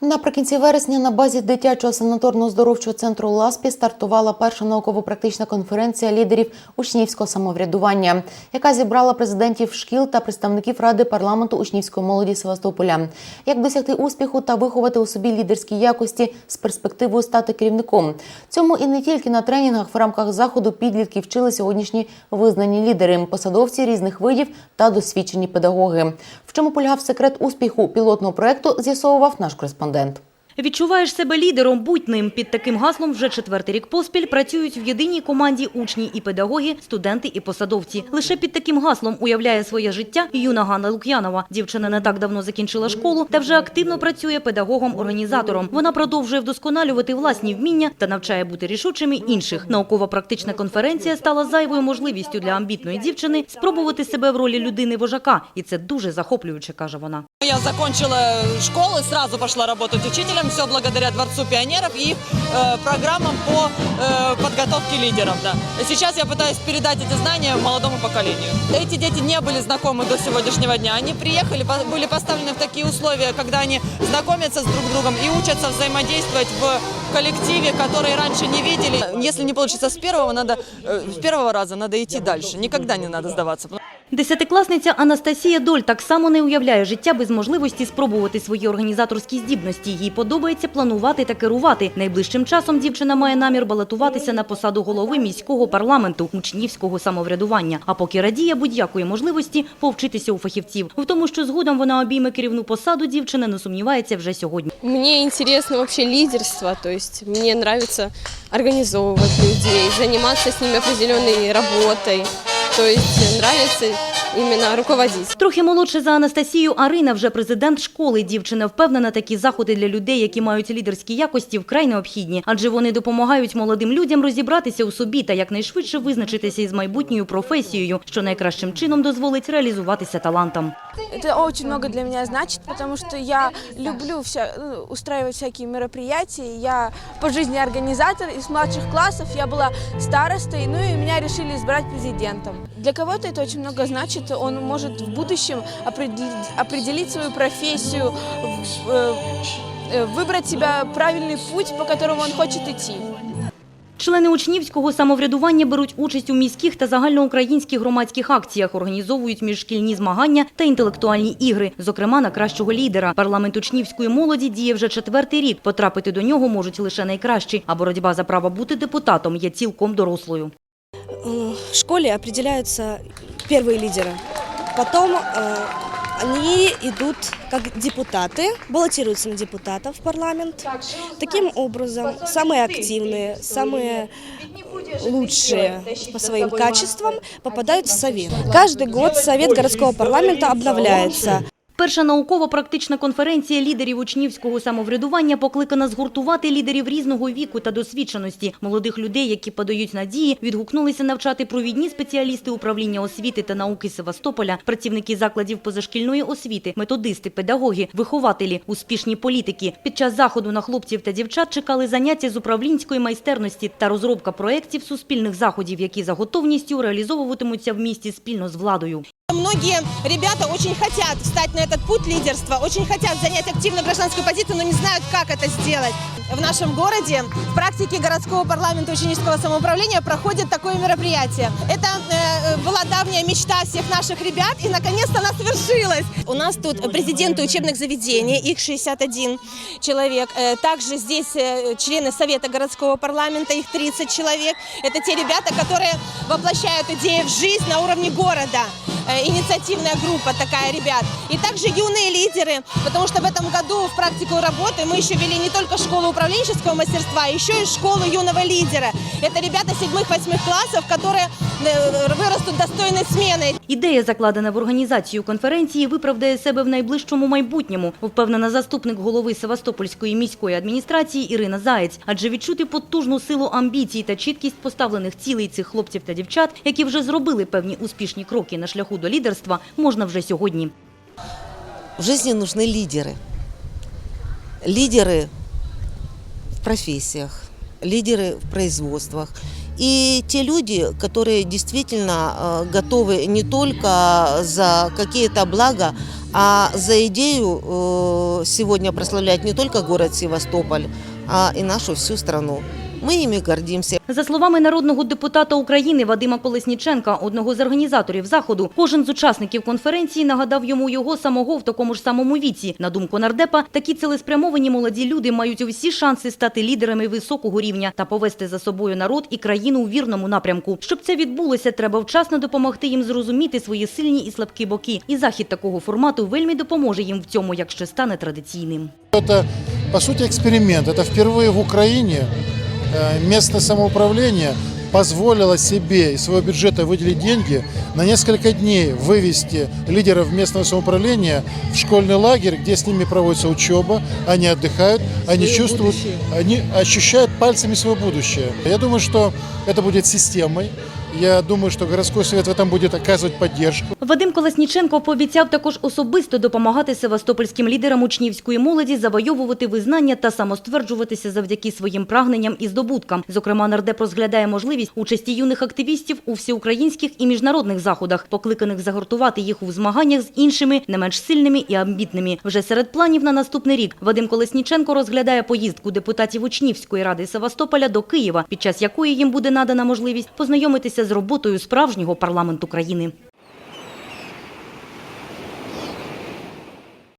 Наприкінці вересня на базі дитячого санаторно-здоровчого центру Ласпі стартувала перша науково-практична конференція лідерів учнівського самоврядування, яка зібрала президентів шкіл та представників ради парламенту учнівської молоді Севастополя. Як досягти успіху та виховати у собі лідерські якості з перспективою стати керівником? Цьому і не тільки на тренінгах в рамках заходу підлітки вчили сьогоднішні визнані лідери, посадовці різних видів та досвідчені педагоги. В чому полягав секрет успіху пілотного проекту, з'ясовував наш кореспондент. Відчуваєш себе лідером, будь ним. Під таким гаслом вже четвертий рік поспіль працюють в єдиній команді учні і педагоги, студенти і посадовці. Лише під таким гаслом уявляє своє життя юна Ганна Лук'янова. Дівчина не так давно закінчила школу та вже активно працює педагогом-організатором. Вона продовжує вдосконалювати власні вміння та навчає бути рішучими інших. Наукова-практична конференція стала зайвою можливістю для амбітної дівчини спробувати себе в ролі людини-вожака. І це дуже захоплююче, каже вона. Я закончила школу, сразу пошла работать учителем, все благодаря Дворцу пионеров и их э, программам по э, подготовке лидеров. Да. Сейчас я пытаюсь передать эти знания молодому поколению. Эти дети не были знакомы до сегодняшнего дня. Они приехали, были поставлены в такие условия, когда они знакомятся с друг другом и учатся взаимодействовать в коллективе, который раньше не видели. Если не получится с первого, надо, э, с первого раза надо идти дальше. Никогда не надо сдаваться. Десятикласниця Анастасія Доль так само не уявляє життя без можливості спробувати свої організаторські здібності. Їй подобається планувати та керувати. Найближчим часом дівчина має намір балотуватися на посаду голови міського парламенту учнівського самоврядування. А поки радіє будь-якої можливості повчитися у фахівців. В тому, що згодом вона обійме керівну посаду, дівчина не сумнівається вже сьогодні. Мне интересно вообще лидерство, то есть мне нравится организовывать людей, заниматься с ними определенной работой, то есть нравится именно руководить. Трохи молодше за Анастасію Арина вже президент школи. Дівчина впевнена, такі заходи для людей, які мають лідерські якості, вкрай необхідні, адже вони допомагають молодим людям розібратися у собі та якнайшвидше визначитися із майбутньою професією, що найкращим чином дозволить реалізуватися талантам. Это очень много для меня значит, потому что я люблю вся, ну, устраивать всякие мероприятия. Я по жизни организатор. Из младших классов я была старостой, ну и меня решили избрать президентом. Для кого-то это очень много значит. Он может в будущем определить, определить свою профессию, в- э, э, выбрать себя правильный путь, по которому он хочет идти. Члени учнівського самоврядування беруть участь у міських та загальноукраїнських громадських акціях, організовують міжшкільні змагання та інтелектуальні ігри, зокрема на кращого лідера. Парламент учнівської молоді діє вже четвертий рік. Потрапити до нього можуть лише найкращі, а боротьба за право бути депутатом є цілком дорослою. Э, в школе определяются первые лидеры. Потом э, они идут как депутаты, баллотируются на депутатов в парламент. Таким образом, самые активные, самые лучшие по своим качествам попадают в совет. Каждый год совет городского парламента обновляется. Перша науково-практична конференція лідерів учнівського самоврядування покликана згуртувати лідерів різного віку та досвідченості. Молодих людей, які подають надії, відгукнулися навчати провідні спеціалісти управління освіти та науки Севастополя, працівники закладів позашкільної освіти, методисти, педагоги, вихователі, успішні політики. Під час заходу на хлопців та дівчат чекали заняття з управлінської майстерності та розробка проєктів суспільних заходів, які за готовністю реалізовуватимуться в місті спільно з владою. Многие ребята очень хотят встать на этот путь лидерства, очень хотят занять активную гражданскую позицию, но не знают, как это сделать. В нашем городе в практике городского парламента ученического самоуправления проходит такое мероприятие. Это э, была давняя мечта всех наших ребят, и наконец-то она свершилась. У нас тут президенты учебных заведений, их 61 человек. Э, Также здесь э, члены Совета городского парламента, их 30 человек. Это те ребята, которые воплощают идеи в жизнь на уровне города э, инициативная группа такая, ребят. И также юные лидеры, потому что в этом году в практику работы мы еще вели не только школу управленческого мастерства, а еще и школу юного лидера. Это ребята седьмых-восьмых классов, которые э, вырастут достойной сменой. Ідея, закладена в організацію конференції, виправдає себе в найближчому майбутньому, впевнена заступник голови Севастопольської міської адміністрації Ірина Заєць. Адже відчути потужну силу амбіцій та чіткість поставлених цілей цих хлопців та дівчат, які вже зробили певні успішні кроки на шляху до лідерства, можна вже сьогодні. В жизни нужны лидеры. Лидеры в профессиях, лидеры в производствах. И те люди, которые действительно э, готовы не только за какие-то блага, А за идею э, сегодня прославляет не только город Севастополь, а и нашу всю страну. Мы ими гордимся. За словами народного депутата України Вадима Колесніченка, одного з організаторів заходу, кожен з учасників конференції нагадав йому його самого в такому ж самому віці. На думку нардепа, такі цілеспрямовані молоді люди мають усі шанси стати лідерами високого рівня та повести за собою народ і країну у вірному напрямку. Щоб це відбулося, треба вчасно допомогти їм зрозуміти свої сильні і слабкі боки. І захід такого формату вельми допоможе їм в цьому, якщо стане традиційним. Это, по сути, эксперимент. Это впервые в Украине э, Местное самоуправление позволило себе из своего бюджета выделить деньги на несколько дней вывести лидеров местного самоуправления в школьный лагерь, где с ними проводится учеба, они отдыхают, они чувствуют, они ощущают пальцами свое будущее. Я думаю, что это будет системой. Я думаю, что городской совет в этом будет оказывать поддержку. Вадим Колесніченко пообіцяв також особисто допомагати севастопольським лідерам учнівської молоді завойовувати визнання та самостверджуватися завдяки своїм прагненням і здобуткам. Зокрема, нардеп розглядає можливість участі юних активістів у всеукраїнських і міжнародних заходах, покликаних загортувати їх у змаганнях з іншими, не менш сильними і амбітними. Вже серед планів на наступний рік Вадим Колесніченко розглядає поїздку депутатів учнівської ради Севастополя до Києва, під час якої їм буде надана можливість познайомитися з роботою справжнього парламенту країни.